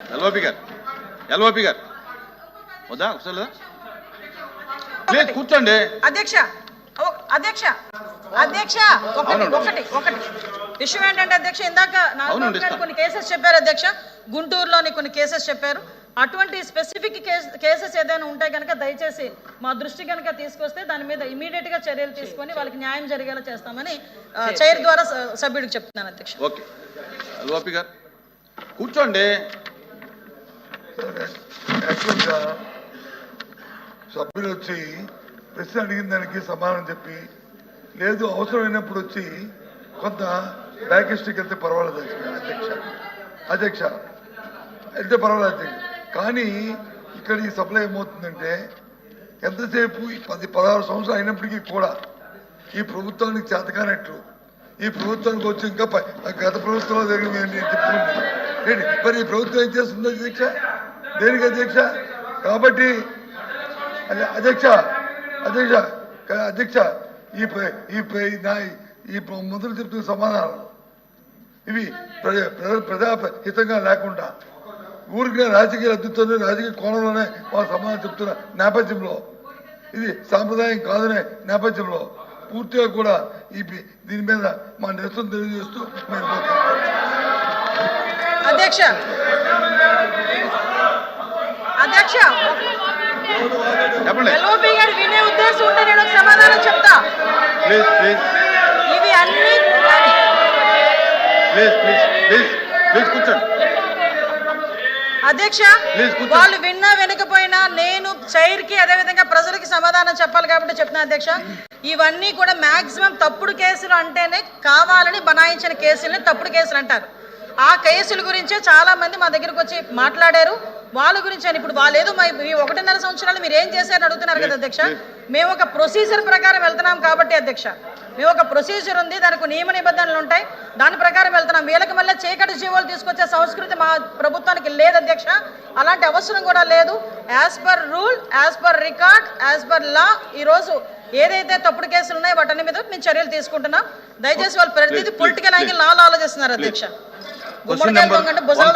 LOP గారు. LOP గారు. వద్దా? ఒకసారి లేదా? ప్లీజ్ కూర్చోండి. అధ్యక్ష అధ్యక్ష అధ్యక్ష ఒకటి. ఒకటి ఒకటి. విషయం ఏంటంటే అధ్యక్ష ఇందాక ఇస్తా. కొన్ని కేసెస్ చెప్పారు అధ్యక్ష. గుంటూరులోని కొన్ని కేసెస్ చెప్పారు. అటువంటి స్పెసిఫిక్ కేసెస్ ఏదైనా ఉంటే కనుక దయచేసి మా దృష్టి కనుక తీసుకొస్తే దాని మీద ఇమీడియట్గా చర్యలు తీసుకొని వాళ్ళకి న్యాయం జరిగేలా చేస్తామని చైర్ ద్వారా సభ్యుడికి చెప్తున్నాను అధ్యక్ష. ఓకే. కూర్చోండి. యాక్చువల్గా సభ్యులు వచ్చి ప్రశ్న అడిగిన దానికి సమాధానం చెప్పి లేదు అవసరమైనప్పుడు వచ్చి కొంత బ్యాక్ హిస్టరీకి వెళ్తే పర్వాలేదు అధ్యక్ష అధ్యక్ష వెళ్తే పర్వాలేదు అధ్యక్ష. కానీ ఇక్కడ ఈ సభలో ఏమవుతుందంటే ఎంతసేపు పది పదహారు సంవత్సరాలు అయినప్పటికీ కూడా ఈ ప్రభుత్వానికి చేతకానట్లు ఈ ప్రభుత్వానికి వచ్చి ఇంకా గత ప్రభుత్వంలో జరిగింది ఏంటి అని మరి ఈ ప్రభుత్వం ఏం చేస్తుంది అధ్యక్ష? దేనికి అధ్యక్ష? కాబట్టి అధ్యక్ష అధ్యక్ష అధ్యక్ష ఈ ఈ ప- ఈ ఈ చెప్తున్న సమాధానం. ఇవి ప్రజా హితంగా లేకుండా ఊరికి రాజకీయ అద్దుతోనే రాజకీయ కోణంలోనే మా సమాధానం చెప్తున్న నేపథ్యంలో ఇది సాంప్రదాయం కాదనే నేపథ్యంలో పూర్తిగా కూడా ఈ దీని మీద మా నిరసన తెలియజేస్తూ మేము అధ్యక్ష. అధ్యక్ష ఎల్ఓపి గారు వినే ఉద్దేశం ఉంటే నేను ఒక సమాధానం చెప్తా. ప్లీజ్ ప్లీజ్ ఇవి అన్ని ప్లీజ్ ప్లీజ్ ప్లీజ్ ప్లీజ్ కూర్చోండి. అధ్యక్ష. వాళ్ళు విన్నా వెనకపోయినా నేను చైర్కి అదే విధంగా ప్రజలకి సమాధానం చెప్పాలి కాబట్టి చెప్తున్నా అధ్యక్ష ఇవన్నీ కూడా మాక్సిమం తప్పుడు కేసులు అంటేనే కావాలని బనాయించిన కేసుల్ని తప్పుడు కేసులు అంటారు. ఆ కేసుల గురించే చాలా మంది మా దగ్గరకు వచ్చి మాట్లాడారు. వాళ్ళ గురించి అని ఇప్పుడు వాళ్ళు ఏదో మా- ఒకటిన్నర సంవత్సరాలు మీరు ఏం చేశారని అడుగుతున్నారు కదా అధ్యక్ష? మేము ఒక ప్రొసీజర్ ప్రకారం వెళ్తున్నాం కాబట్టి అధ్యక్ష. మేము ఒక ప్రొసీజర్ ఉంది దానికి నియమ నిబంధనలు ఉంటాయి. దాని ప్రకారం వెళ్తున్నాం. వీళ్ళకి మళ్ళీ చీకటి జీవోలు తీసుకొచ్చే సంస్కృతి మా ప్రభుత్వానికి లేదు అధ్యక్ష. అలాంటి అవసరం కూడా లేదు. As per rule as per record as per law ఈరోజు ఏదైతే తప్పుడు కేసులు ఉన్నాయో వాటన్ని మీద మేము చర్యలు తీసుకుంటున్నాం. దయచేసి వాళ్ళు ప్రతిదీ పొలిటికల్ యాంగిల్ నాలో ఆలోచిస్తున్నారు అధ్యక్ష. గుమ్మడికాయ నెంబర్ దొంగ అంటే వన్ భుజాలు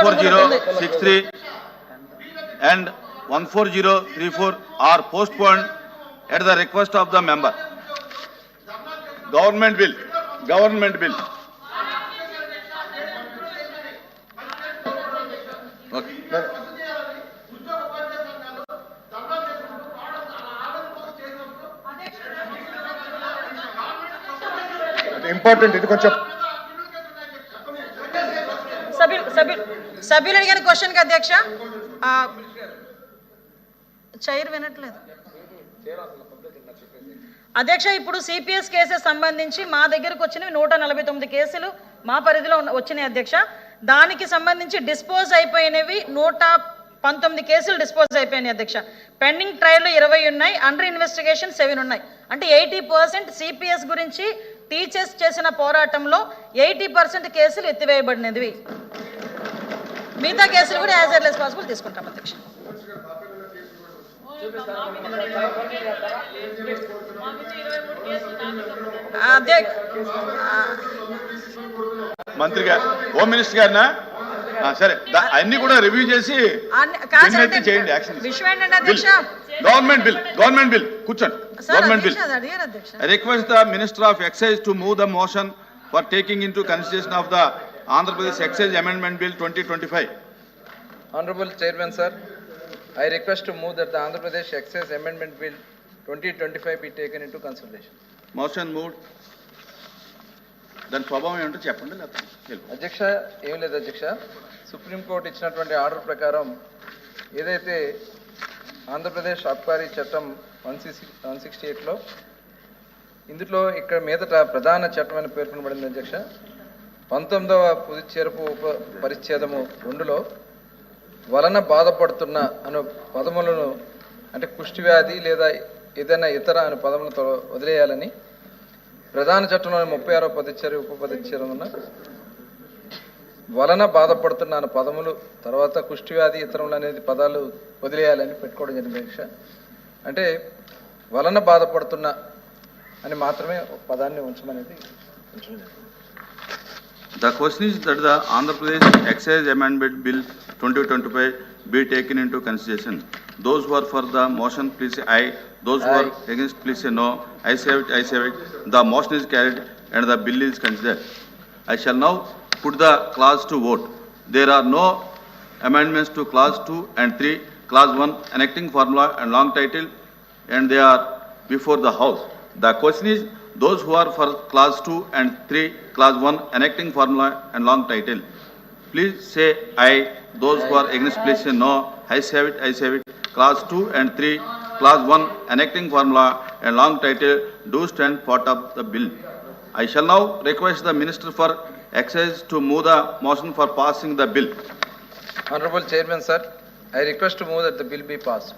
four or postpone at the request of the member government bill government bill okay important ఇది కొంచెం సభ్యులు సభ్యులు సభ్యులు అడిగిన క్వశ్చన్కి అధ్యక్ష చైర్ వినట్లేదు. అధ్యక్ష ఇప్పుడు సిపిఎస్ కేసెస్ సంబంధించి మా దగ్గరకు వచ్చినవి నూట నలభై తొమ్మిది కేసులు మా పరిధిలో ఉన్న- వచ్చినాయి అధ్యక్ష. దానికి సంబంధించి డిస్పోజ్ అయిపోయినవి నూట పంతొమ్మిది కేసులు డిస్పోజ్ అయిపోయినాయి అధ్యక్ష. పెండింగ్ ట్రయల్ ఇరవై ఉన్నాయి అండర్ ఇన్వెస్టిగేషన్ సెవెన్ ఉన్నాయి. అంటే ఎయిటీ పర్సెంట్ సిపిఎస్ గురించి టీచర్స్ చేసిన పోరాటంలో ఎయిటీ పర్సెంట్ కేసులు ఎత్తివేయబడినవి. మిగతా కేసులు కూడా యాజ్ ఎర్లెస్ పాసిబుల్ తీసుకుంటాం అధ్యక్ష. అధ్యక్ష మంత్రి గారు హోమ్ మినిస్టర్ గారినా? సరే. దా- అన్ని కూడా రివ్యూ చేసి సార్, చేయండి action government bill government bill కూర్చోండి. సార్ గవర్నమెంట్ బిల్ అధ్యక్ష అది అడిగారు అధ్యక్ష. I request the Minister of Excise to move the motion for taking into consideration of the Andhra Pradesh Excise Amendment Bill 2025. I request to move that the Andhra Pradesh Excise Amendment Bill 2025 be taken into consideration. Motion moved. దాని స్వభావం ఏమిటో చెప్పండి లేకపోతే. అధ్యక్ష ఏం లేదు అధ్యక్ష supreme court ఇచ్చినటువంటి ఆర్డర్ ప్రకారం ఏదైతే ఆంధ్రప్రదేశ్ అబ్కారీ చట్టం వన్ సిక్స్టీ వన్ సిక్స్టీ ఎయిట్లో ఇందులో ఇక్కడ మీదట ప్రధాన చట్టం అని పేర్కొనబడింది అధ్యక్ష పంతొమ్మిదవ పుదుచ్చేరపు ఉప పరిచ్ఛేదము రెండులో వలన బాధపడుతున్న అను పదములను అంటే కుష్టి వ్యాధి లేదా ఏదైనా ఇతర అను పదములతో వదిలేయాలని ప్రధాన చట్టంలోని ముప్పై ఆరో పదిచ్చేరి ఉప ఉన్న వలన బాధపడుతున్న అనే పదములు తర్వాత కుష్టి వ్యాధి ఇతరములు అనేది పదాలు వదిలేయాలని పెట్టుకోవడం జరిగింది దీక్ష. అంటే వలన బాధపడుతున్న అని మాత్రమే పదాన్ని ఉంచమనేది ఉంచడం జరిగింది. The question is that the Andhra Pradesh Excise Amendment Bill 2025 be taken into consideration. Those who are for the motion, please say aye. Those who are against, please say no. I say it, I say it. The motion is carried and the bill is considered. I shall now put the clause to vote. There are no amendments to clause 2 and 3, clause 1 enacting formula and long title, and they are before the house. The question is, those who are for class 2 and 3, class 1 enacting formula and long title, please say aye. Those who are against, please say no. I say it, I say it. class 2 and 3, class 1 enacting formula and long title do stand part of the bill. I shall now request the Minister for Excise to move the motion for passing the bill. Honorable Chairman, sir, I request to move that the bill be passed.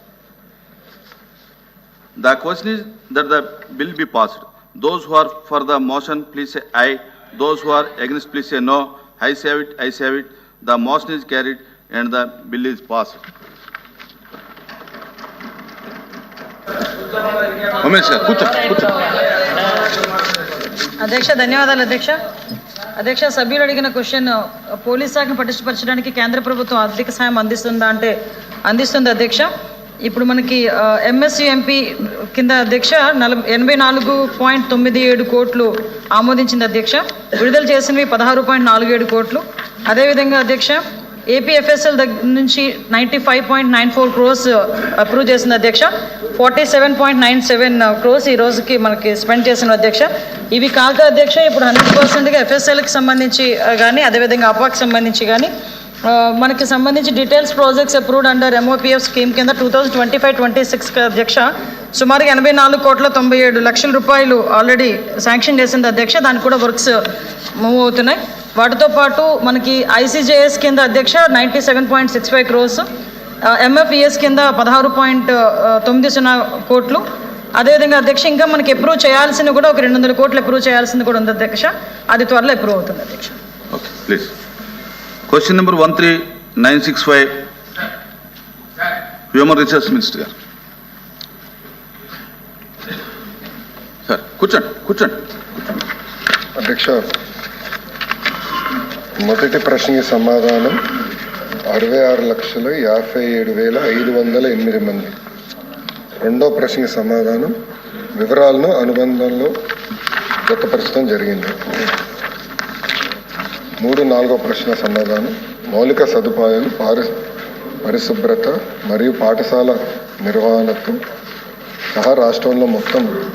The question is that the bill be passed. Those who are for the motion, please say aye. Those who are against, please say no. I say it, I say it. The motion is carried and the bill is passed. Umesh గారు కూర్చో కూర్చో అధ్యక్ష ధన్యవాదాలు అధ్యక్ష అధ్యక్ష సభ్యులు అడిగిన question police శాఖను పటిష్టపరచడానికి కేంద్ర ప్రభుత్వం ఆర్థిక సాయం అందిస్తుందా అంటే అందిస్తుంది అధ్యక్ష ఇప్పుడు మనకి ఎంఎస్యుఎంపీ కింద అధ్యక్ష నలభై ఎనభై నాలుగు పాయింట్ తొమ్మిది ఏడు కోట్లు ఆమోదించింది అధ్యక్ష. విడుదల చేసినవి పదహారు పాయింట్ నాలుగు ఏడు కోట్లు. అదేవిధంగా అధ్యక్ష ఏపీఎఫ్ఎస్ఎల్ దగ్గర నుంచి ninety five point nine four crores approve చేసింది అధ్యక్ష. Forty seven point nine seven crores ఈ రోజుకి మనకి స్పెండ్ చేసిన అధ్యక్ష. ఇవి కాక అధ్యక్ష ఇప్పుడు హండ్రెడ్ పర్సెంట్గా ఎఫ్ఎస్ఎల్కి సంబంధించి కానీ అదేవిధంగా అపాకి సంబంధించి కానీ మనకి సంబంధించి details projects approved under MOPF scheme కింద two thousand twenty five twenty six అధ్యక్ష. సుమారుగా ఎనభై నాలుగు కోట్ల తొంభై ఏడు లక్షల రూపాయలు ఆల్రెడీ శాంక్షన్ చేసింది అధ్యక్ష. దానికి కూడా వర్క్స్ మూవ్ అవుతున్నాయి. వాటితో పాటు మనకి ఐసీజేఎస్ కింద అధ్యక్ష ninety seven point six five crores MFES కింద పదహారు పాయింట్ తొమ్మిది సున్నా కోట్లు. అదేవిధంగా అధ్యక్ష ఇంకా మనకి అప్రూవ్ చేయాల్సింది కూడా ఒక రెండు వందల కోట్లు అప్రూవ్ చేయాల్సింది కూడా ఉంది అధ్యక్ష. అది త్వరలో అప్రూవ్ అవుతుంది అధ్యక్ష. Okay please question number one three nine six five human resource minister గారు. సార్ కూర్చోండి కూర్చోండి. అధ్యక్ష మొదటి ప్రశ్నకి సమాధానం అరవై ఆరు లక్షల యాభై ఏడు వేల ఐదు వందల ఎనిమిది మంది. రెండో ప్రశ్నకి సమాధానం వివరాలను అనుబంధంలో జతపరచడం జరిగింది. మూడు నాలుగో ప్రశ్న సమాధానం మౌలిక సదుపాయాలు పారి పరిశుభ్రత మరియు పాఠశాల నిర్వహణతో సహా రాష్ట్రంలో మొత్తం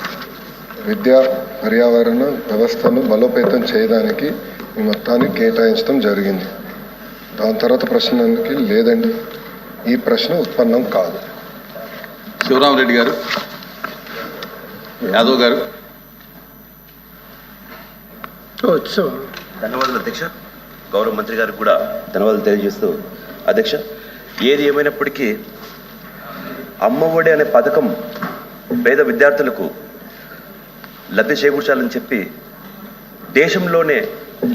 విద్యా పర్యావరణ వ్యవస్థను బలోపేతం చేయడానికి ఈ మొత్తాన్ని కేటాయించడం జరిగింది. దాని తర్వాత ప్రశ్నకి లేదండి. ఈ ప్రశ్న ఉత్పన్నం కాదు. శివరామరెడ్డి గారు యాదవ్ గారు. ధన్యవాదాలు అధ్యక్ష. గౌరవ మంత్రి గారికి కూడా ధన్యవాదాలు తెలియజేస్తూ అధ్యక్ష ఏది ఏమైనప్పటికీ అమ్మఒడి అనే పథకం పేద విద్యార్థులకు లబ్ధి చేకూర్చాలని చెప్పి దేశంలోనే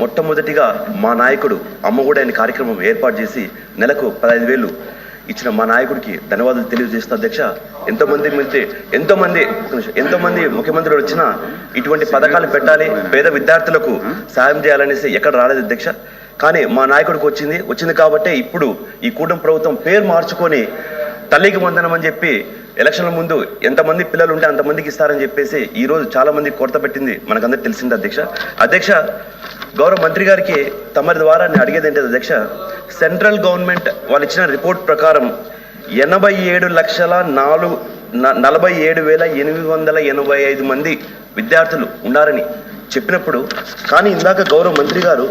మొట్టమొదటిగా మా నాయకుడు అమ్మఒడి అనే కార్యక్రమం ఏర్పాటు చేసి నెలకు పదహైదు వేలు ఇచ్చిన మా నాయకుడికి ధన్యవాదాలు తెలియజేస్తా అధ్యక్ష ఎంతోమంది మంది ఎంతోమంది ఎంతోమంది ముఖ్యమంత్రులు వచ్చినా ఇటువంటి పథకాలు పెట్టాలి పేద విద్యార్థులకు సాయం చేయాలనేసి ఎక్కడ రాలేదు అధ్యక్ష. కానీ మా నాయకుడికి వచ్చింది వచ్చింది కాబట్టే ఇప్పుడు ఈ కూటమి ప్రభుత్వం పేరు మార్చుకొని తల్లికి వందనం అని చెప్పి ఎలక్షన్ల ముందు ఎంతమంది పిల్లలు ఉంటే అంతమందికి ఇస్తారని చెప్పేసి ఈ రోజు చాలా మంది కొరత పెట్టింది. మనకందరికి తెలిసింది అధ్యక్ష. అధ్యక్ష గౌరవ మంత్రి గారికి తమరి ద్వారా నేను అడిగేది ఏంటంటే అధ్యక్ష? సెంట్రల్ గవర్నమెంట్ వాళ్ళు ఇచ్చిన రిపోర్ట్ ప్రకారం ఎనభై ఏడు లక్షల నాలుగు నలభై ఏడు వేల ఎనిమిది వందల ఎనభై ఐదు మంది విద్యార్థులు ఉన్నారని చెప్పినప్పుడు కానీ ఇందాక గౌరవ మంత్రి గారు